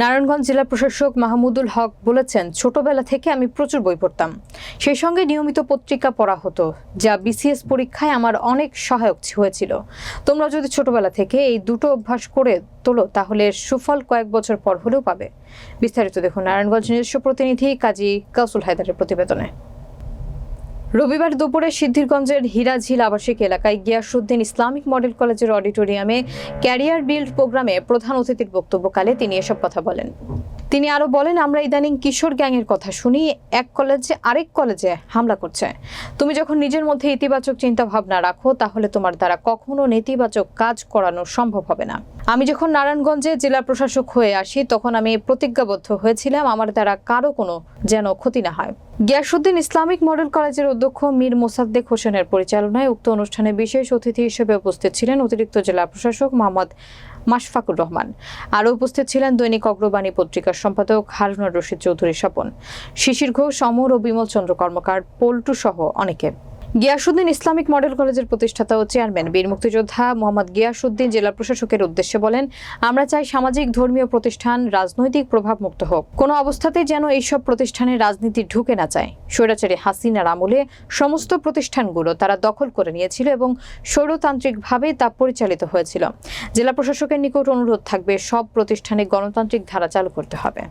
নারায়ণগঞ্জ জেলা প্রশাসক মাহমুদুল হক বলেছেন, ছোটবেলা থেকে আমি প্রচুর বই পড়তাম। সেই সঙ্গে নিয়মিত পত্রিকা পড়া হতো, যা বিসিএস পরীক্ষায় আমার অনেক সহায়ক হয়েছিল। তোমরা যদি ছোটবেলা থেকে এই দুটো অভ্যাস করে তোলো, তাহলে সুফল কয়েক বছর পর হলেও পাবে। বিস্তারিত দেখুন নারায়ণগঞ্জ নিজস্ব প্রতিনিধি কাজী কাউসুল হায়দারের প্রতিবেদনে। রবিবার দুপুরে সিদ্ধিরগঞ্জের হিরাঝিল আবাসিক এলাকায় গিয়াসুদ্দিন ইসলামিক মডেল কলেজের অডিটোরিয়ামে ক্যারিয়ার বিল্ড প্রোগ্রামে প্রধান অতিথির বক্তব্যকালে তিনি এসব কথা বলেন। তিনি আরও বলেন, আমরা ইদানিং কিশোর গ্যাংয়ের কথা শুনি, এক কলেজে আরেক কলেজে হামলা করছে। তুমি যখন নিজের মধ্যে ইতিবাচক চিন্তা ভাবনা রাখো, তাহলে তোমার দ্বারা কখনো নেতিবাচক কাজ করানো সম্ভব হবে না। আমি যখন নারায়ণগঞ্জে জেলা প্রশাসক হয়ে আসি, তখন আমি প্রতিজ্ঞাবদ্ধ হয়েছিলাম, আমার দ্বারা কারও কোনো যেন ক্ষতি না হয়। গিয়াসুদ্দিন ইসলামিক মডেল কলেজের অধ্যক্ষ মীর মোসাদ্দেক হোসেনের পরিচালনায় উক্ত অনুষ্ঠানে বিশেষ অতিথি হিসেবে উপস্থিত ছিলেন অতিরিক্ত জেলা প্রশাসক মোহাম্মদ মাশফাকুর রহমান। আরও উপস্থিত ছিলেন দৈনিক অগ্রবাণী পত্রিকার সম্পাদক হারুনুর রশিদ চৌধুরী স্বপন। শিশির ঘোষ, অমর ও বিমল চন্দ্র কর্মকার, পল্টু সহ অনেকে। গিয়াসুদ্দিন ইসলামিক মডেল কলেজের প্রতিষ্ঠাতা ও চেয়ারম্যান। বীর মুক্তিযোদ্ধা মোহাম্মদ গিয়াসুদ্দিন জেলা প্রশাসকের উদ্দেশ্যে বলেন, আমরা চাই সামাজিক, ধর্মীয় প্রতিষ্ঠান, রাজনৈতিক প্রভাব মুক্ত হোক। কোনো অবস্থাতেই যেন এইসব প্রতিষ্ঠানে রাজনীতি ঢুকে না যায়। স্বৈরাচারী হাসিনার আমলে সমস্ত প্রতিষ্ঠানগুলো তারা দখল করে নিয়েছিল এবং স্বৈরতান্ত্রিকভাবে তা পরিচালিত হয়েছিল। জেলা প্রশাসকের নিকট অনুরোধ থাকবে, সব প্রতিষ্ঠানে গণতান্ত্রিক ধারা চালু করতে হবে।